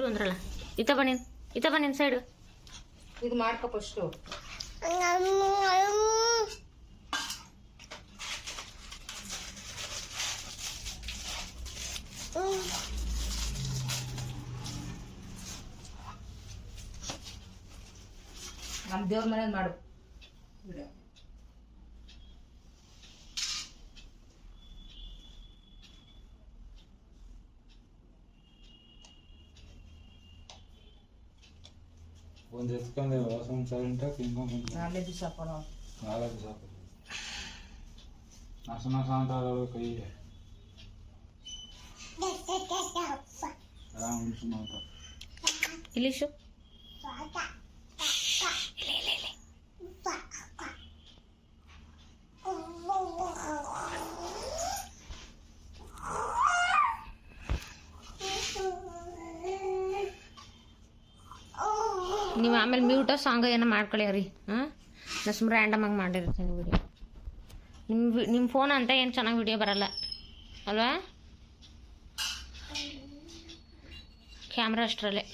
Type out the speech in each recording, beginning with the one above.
ಇರು ಅಂದ್ರಲ್ಲ. ಇತ ಬನ್ನಿ ಇತ ಬನ್ನಿ ಸೈಡ್ ಇದು ಮಾಡ್ಕೊ ಫಸ್ಟು ನಮ್ಮ ದೇವ್ರ ಮನೇಲಿ ಮಾಡು. ಒಂದು ಎತ್ಕೊಂಡೆ ಒಂದು ಸೈಲೆಂಟಾಗಿ ತಿನ್ಕೊಂಡು ನಾಳೆ ದಿವಸ ಹಾಕೋಣ ನಾಳೆ ಸಾಕು ನಸ ನಸ ಅಂತ ಅದಾವೆ ಕೈ ಆರಾಮ್ ಉಣ್ಸು ಅಂತ ಇಲ್ಲಿ ಸಾಂಗ್ ಏನೋ ರೀ ಹಾಂ? ನಾ ಸುಮ್ಮನೆ ರ್ಯಾಂಡಮ್ ಆಗಿ ಮಾಡಿರ್ತೀನಿ ವಿಡಿಯೋ ನಿಮ್ಮ ನಿಮ್ಮ ಫೋನ್ ಅಂತ ಏನು ಚೆನ್ನಾಗಿ ವಿಡಿಯೋ ಬರಲ್ಲ. ಅಲ್ವಾ? ಕ್ಯಾಮ್ರಾ ಅಷ್ಟರಲ್ಲೇ.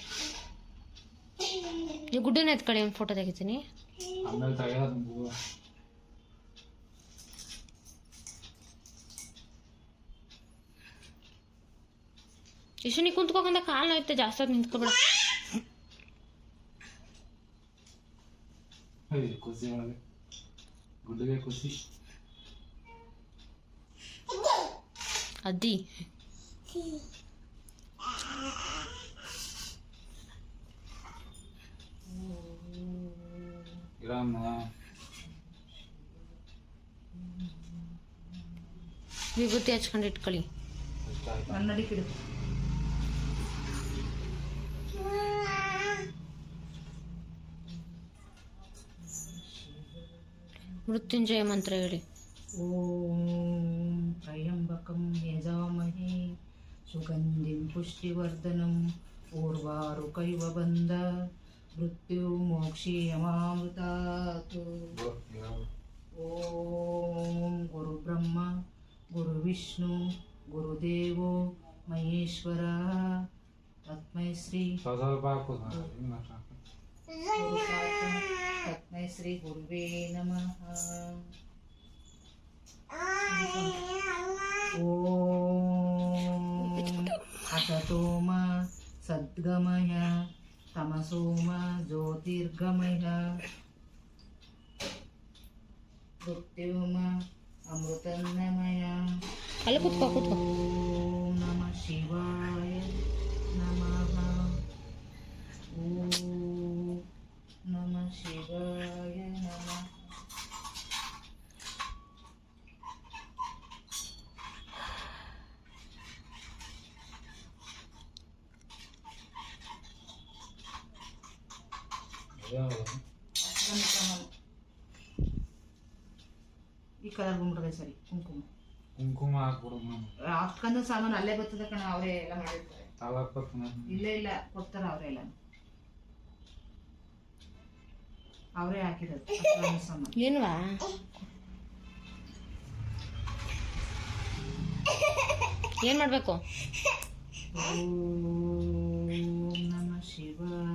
ನೀವು ಗುಡ್ಡನ್ನ ಎತ್ಕೊಳ್ಳಿ ಒಂದು ಫೋಟೋ ತೆಗಿತೀನಿ. ಇಷ್ಟು ನೀ ಕುಂತ್ಕೊಂಡ ಕಾಲು ನೋಯ್ತೆ ಜಾಸ್ತಿ ಹೊತ್ತು ನಿಂತ್ಕೊಬೇಡ. ಏಯ್ ಖುಷಿ ಒಳಗೆ ಗುಡ್ಡಿಗೆ ಖುಷಿ ಅದ್ದಿ ಇರಮ್ಮ ವಿಭೂತಿ ಹಚ್ಕೊಂಡು ಇಟ್ಕೊಳ್ಳಿ ಎಷ್ಟಾಯ್ತು ಮೃತ್ಯುಂಜಯ ಮಂತ್ರ ಹೇಳಿ. ಓಂ ತ್ರಯಂಬಕಂ ಯಜಾಮಹೇ ಸುಗಂಧಿಂ ಪುಷ್ಟಿವರ್ಧನಂ ಊರ್ವಾರುಕೈವ ಬಂದ ಮೃತ್ಯು ಮೋಕ್ಷೀಯಮಾಮೃತಾತ್ ಓಂ ಗುರು ಬ್ರಹ್ಮ ಗುರು ವಿಷ್ಣು ಗುರುದೇವೋ ಮಹೇಶ್ವರ. ತಸ್ಮೈ ಶ್ರೀ పురుషార్థం రత్నై శ్రీ గురువే నమ అసతో మా సద్గమయ తమసో మా జ్యోతిర్గమయ మృత్యుమా అమృతన్నమయ నమ శివా ಈ ಕಲರ್ ಬಂದ್ಬಿಡ್ರೆ ಸರಿ ಕುಂಕುಮ. ಕುಂಕುಮ ಹಾಕ್ಬಿಡು ನಾನು ಸಾಮಾನು ಅಲ್ಲೇ ಬರ್ತದೆ ಕಣ ಅವರೇ ಎಲ್ಲ ಮಾಡಿರ್ತಾರೆ. ಇಲ್ಲೇ ಇಲ್ಲ ಇಲ್ಲ ಕೊಡ್ತಾರ ಅವರೇ ಎಲ್ಲ. ಅವರೇ ಹಾಕಿರೋದು ಸಾಮಾನು. ಏನ್ವಾ ಏನು ಮಾಡಬೇಕು? ಓಂ ನಮಃ ಶಿವಾಯ.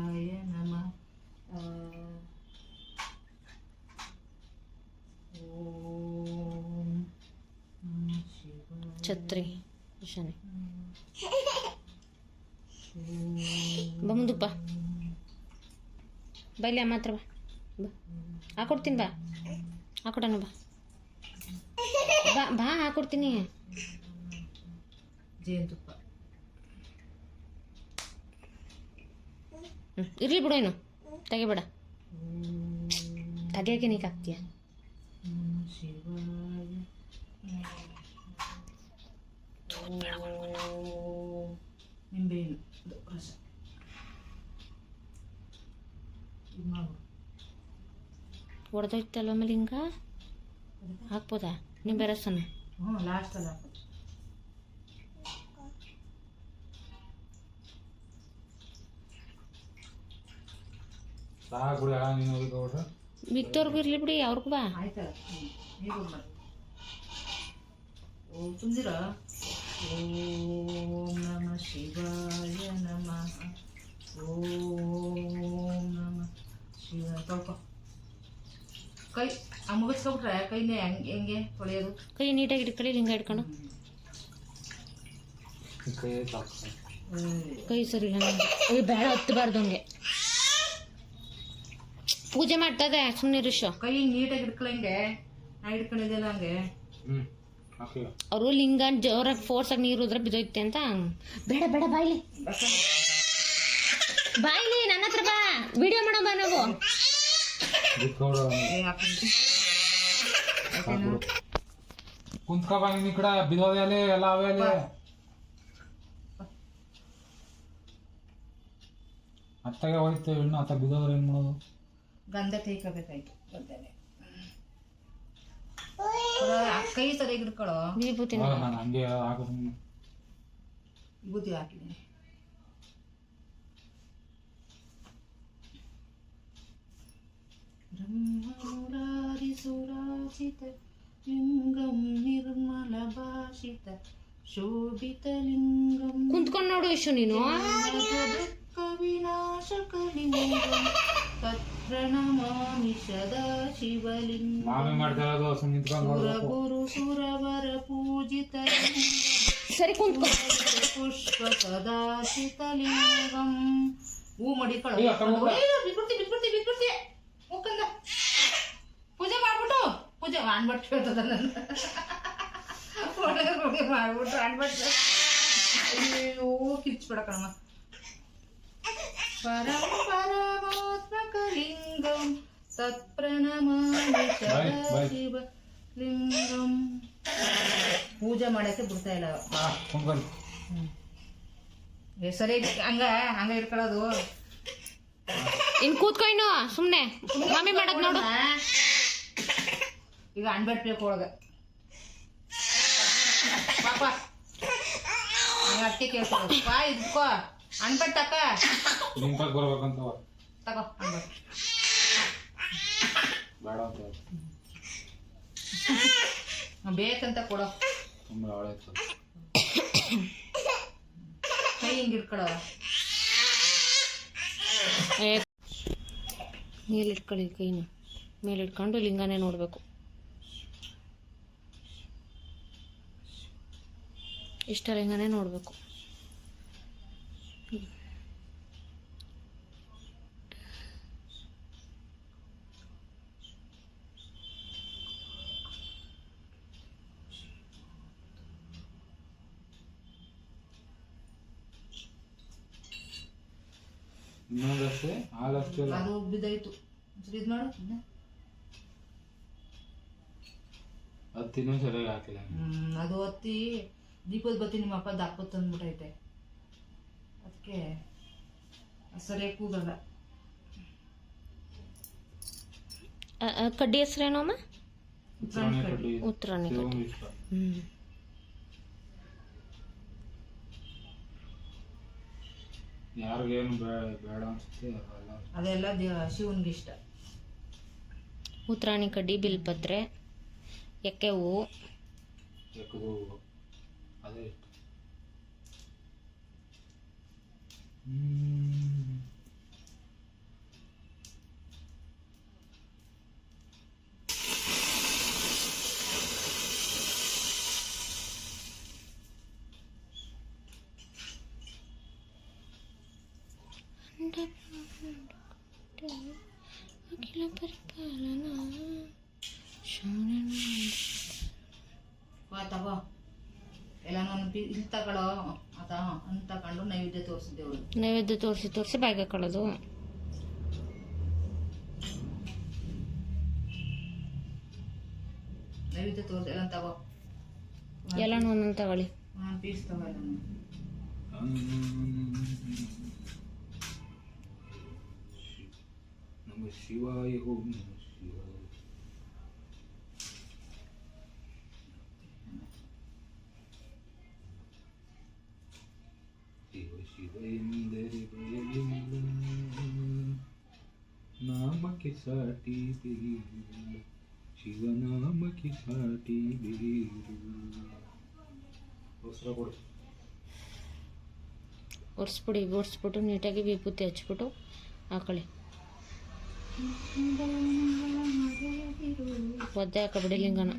ಛತ್ರಿ ಶನಿ ಬಂದುಪ್ಪ ಬೈಲಿ ಅಮ್ಮ ಹತ್ರ ಬಾ. ಬಾ. ಹಾಕೊಡ್ತೀನಿ ಬಾ. ಹಾಕೊಡೋಣ ಬಾ. ಬಾ ಬಾ ಹಾಕೊಡ್ತೀನಿ ಇರ್ಲಿ ಇರಲಿ ಬಿಡು ಏನು ತೆಗಿಬೇಡ. ತೆಗಿಯೋಕೆ ನೀಕ್ ಆಗ್ತೀಯ ನಮಃ ಶಿವಾಯ ಓಂ ನಿಂಬೆಹಣ್ಣು ರಸ ಆಮೇಲೆ ಹಿಂಗ ಹಾಕ್ಬೋದಾ ನಿಂಬೆ ರಸನ ಹ್ಞೂ ಲಾಸ್ಟಲ್ಲಿ ಸಾಕು ಬಿಡಿ ಅವ್ರಿಗೂ ಬಾ. ಆಯ್ತಲ್ಲ. ಹ್ಞೂ ಓಂ ನಮ ಶಿವಾಯ ನಮಃ ಓಂ ನಮ ಶಿವ ತೊಳ್ಕೊ ಕೈ ಮುಗಿಸ್ಕೊಬಿಟ್ರೆ ಕೈನೇ ಹೆಂಗೆ ಹೆಂಗೆ ತೊಳೆಯೋದು? ಕೈ ನೀಟಾಗಿ ಹಿಡ್ಕೊಳ್ಳಿ ಹಿಂಗೆ ಹಿಡ್ಕೊಂಡು ಕೈ ಸರಿ ಅಯ್ಯೋ ಬೇಡ ಹತ್ತಬಾರ್ದು ಹಂಗೆ. ಪೂಜೆ ಮಾಡ್ತದೆ ಸುಮ್ಮನೆ ಋಷು ಕೈ ನೀಟಾಗಿ ಹಿಡ್ಕೊಳಂಗೆ ನಾ ಹಿಡ್ಕೊಂಡಿದ್ದೆಲ್ಲ ಹಂಗೆ. ಹ್ಞೂ ಅವರು ಲಿಂಗ ಜೋರಾಗಿ ಫೋರ್ಸಾಗಿ ನೀರು ಉದ್ರೆ ಬಿದ್ದೋಯ್ತೆ ಅಂತ. ಬೇಡ ಬೇಡ ಬಾಯ್ಲಿ. ಬಾಯ್ಲಿ ನನ್ನ ಹತ್ರ ಬಾ. ವಿಡಿಯೋ ಮಾಡೋ ಬಾ ನಾವು. ಕುಂತ್ಕೋ ಬಾ ನೀನು ಈ ಕಡೆ. ಬಿದ್ದೋದೆ ಅಲ್ಲಿ ಎಲ್ಲ ಅವೇ ಅಲ್ಲಿ. ಅತ್ತಾಗೆ ಹೋಯ್ತು ಹೆಣ್ಣು ಅತ್ತ ಬಿದ್ದೋದ್ರೆ ಏನು ಮಾಡೋದು? ಗಂಧ ತೇಕೋಬೇಕಾಯ್ತು ಗಂಧನೆ ಕೈ ಸರಿಯಾಗಿ ಹಿಡ್ಕೊಳ್ಳೋ ವಿಭೂತಿ ಅವಾಗ ನಾನು ಹಂಗೆ ಹಾಕಿದ್ರು ವಿಭೂತಿ ಹಾಕಿದ್ದೀನಿ ಬ್ರಹ್ಮಮುರಾರಿಸುರಾಚಿತ ಲಿಂಗಂ ನಿರ್ಮಲ ಭಾಷಿತ ಶೋಭಿತ ಲಿಂಗಂ ಕುಂತ್ಕೊಂಡ್ ನೋಡು ಇಶು ನೀನು. ದುಃಖ ವಿನಾಶಕಲಿಂಗಂ ತತ್ಪ್ರಣಮಾಮಿ ಸದಾ ಶಿವಲಿಂಗಂ ಮಾಮಿ ಮಾಡ್ತಾ ಇರೋದು ಸುಮ್ಮನೆ ನಿಂತ್ಕೊಂಡು ಸುರ ನೋಡ್ಬೇಕು ಗುರು ಸುರವರ ಪೂಜಿತ ಸರಿ ಕುಂತ್ಕೊ ಪುಷ್ಪ ಸದಾಶಿತಲಿಂಗಂ ಹೂ ಮಡಿಕೊಳ್ಳ ಅಯ್ಯೋ, ಕರ್ಮ ಬಾ. ಬಿಟ್ಬಿಡ್ತಿ ಬಿಟ್ಬಿಡ್ತಿ ಬಿಟ್ಬಿಡ್ತಿ ಮುಖಂದ ಪೂಜೆ ಮಾಡ್ಬಿಟ್ಟು ಪೂಜೆ ಅನ್ಬಟ್ಟು ಹೇಳ್ತದ ನನ್ನ ಒಳಗೆ ಹೋಗಿ ಮಾಡ್ಬಿಟ್ಟು ಅನ್ಬಟ್ಟು ಅಯ್ಯೋ ಕಿರ್ಚ್ಬೇಡ ಕಣಮ್ಮ ಪರಂ ಪರಮಾತ್ಮಕಲಿಂಗಂ ಬಾಯ್. ಶಿವ ಲಿಂಗಂ. ಪೂಜೆ ಮಾಡಕ್ಕೆ ಬಿಡ್ತಾ ಇಲ್ಲ. ಸರಿ ಹಂಗ ಹಂಗ ಇಟ್ಕೊಳ್ಳೋದು. ಇನ್ ಕೂತ್ಕೊ ಇನ್ನು ಸುಮ್ನೆ ಮಮ್ಮಿ ಮಾಡೋದು ನೋಡು. ಈಗ ಅನ್ಬಟ್ಬೇಕು ಒಳಗ. ಪಾಪ ಅಟ್ಟಿ ಕೇಳ್ಕೊಳ್ಳೋದು. ಬಾ ಇದ್ಕೋ. ಅನ್ಬಟ್ ತಕ. ನಿಂತಾಗ ಬರ್ಬೇಕಂತ ತಗೋ ಅನ್ಬಟ್. ಬೇಡ ಅಂತ ಹೇಳಿ. ಬೇಕಂತ ಕೊಡೋ. ತುಂಬ ಹಳಾಯ್ತು ಕೈ ಹಿಂಗ್ ಇಟ್ಕೊಳ್ಳೋ ಏ ಮೇಲಿಟ್ಕೊಳ್ಳಿ ಕೈನ. ಮೇಲಿಟ್ಕೊಂಡು ಲಿಂಗನೇ ನೋಡಬೇಕು. ಇಷ್ಟ ಲಿಂಗನೇ ನೋಡಬೇಕು. ಇನ್ನೊಂದಷ್ಟೇ ಹಾಲಷ್ಟೇ ಅಲ್ಲ ಅದು ಬಿದ್ದೋಯ್ತು ಇದು ಮಾಡು. ಹತ್ತಿನೂ ಸರಿಯಾಗಿ ಹಾಕಿಲ್ಲ. ಹ್ಮ್ ಅದು ಹತ್ತಿ ದೀಪದ ಬತ್ತಿ ನಿಮ್ಮ ಅಪ್ಪ ದಪ್ಪ ತಂದ್ಬಿಟ್ಟೈತೆ. ಅದಕ್ಕೆ ಸರಿಯಾಗಿ ಕೂಗಲ್ಲ. ಕಡ್ಡಿ ಹೆಸ್ರೇನೋ ಅಮ್ಮ? ಉತ್ತರಾಣಿ ಕಡ್ಡಿ. ಉತ್ತರಾಣಿ ಕಡ್ಡಿ. ಹ್ಮ್. ಹ್ಞೂ ಯಾರಿಗೇನು ಬೇಡ ಬೇಡ ಅನ್ಸುತ್ತೆ ಅದೆಲ್ಲ ಅದೆಲ್ಲ ದೇ- ಶಿವನ್ಗೆ ಇಷ್ಟ ಉತ್ತರಾಣಿ ಕಡ್ಡಿ ಬಿಲ್ಪತ್ರೆ ಎಕ್ಕೆ ಹೂವು ಅದೇ ಇಷ್ಟ ಹ್ಮ್. ತಗೊಳ್ಳೋ ಅಂತ ತಗೊಂಡು ನೈವೇದ್ಯ ತೋರಿಸಿದ್ದೆವಳು ನೈವೇದ್ಯ ತೋರಿಸಿ ತೋರಿಸಿ ಬಾಯಿಗೆ ಕಳೋದು. ನೈವೇದ್ಯ ತೋರಿಸಿ ಎಲ್ಲ ತಗೋ. ಎಲ್ಲನೂ ಒಂದೊಂದು ತಗೊಳ್ಳಿ. ಪೀಸ್ ತಗೋ ನಮ ಶಿವಾಯ ಓಂ ನಮ ಶಿವಾಯ. ಶಿವ ಶಿವ ಎಂದರೆ ಬಯಲಿಲ್ಲ ನಾಮಕ್ಕೆ ಸಾಟಿ ಬೇರಿಲ್ಲ ಶಿವನಾಮಕ್ಕೆ ಸಾಟಿ ಬೇರಿಲ್ಲ ಅವಸರ ಕೊಡು ನೀಟಾಗಿ ವಿಭೂತಿ ಹಚ್ಬಿಟ್ಟು ಹಾಕೊಳ್ಳಿ ಒದ್ದೆ ಹಾಕಬಿಡಿ ಲಿಂಗನ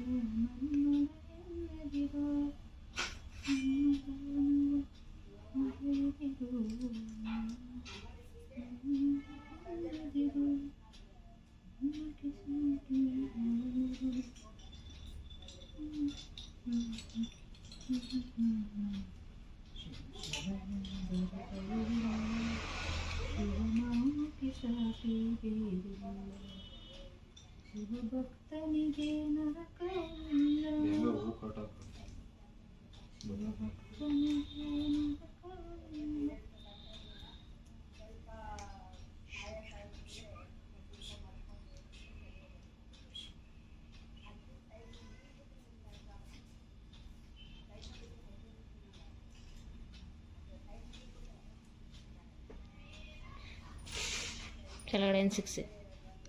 ಕೆಳಗಡೆ ಏನು ಸಿಕ್ಸ್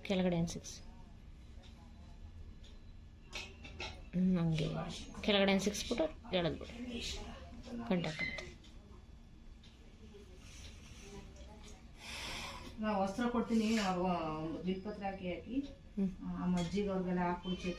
ಕೆಳಗಡೆ ಏನು ಸಿಕ್ಸ್ ಹಂಗೆ. ಕೆಳಗಡೆ ಸಿಕ್ಸ್ಬಿಟ್ಟು ಸಿಕ್ಸ್ ಬಿಟ್ಟು ಎಳೆದು ಬಿಡು. ಗಂಟೆ ಹಾಕುತ್ತೆ ನಾವು ವಸ್ತ್ರ ಕೊಡ್ತೀನಿ ಅವ್ರು ಬಿಲ್ಪತ್ರ ಹಾಕಿ ಆ ಮಜ್ಜಿಗೆ ಅವ್ರಿಗೆಲ್ಲ ಹಾಕ್ಬಿಡ್ತೀವಿ.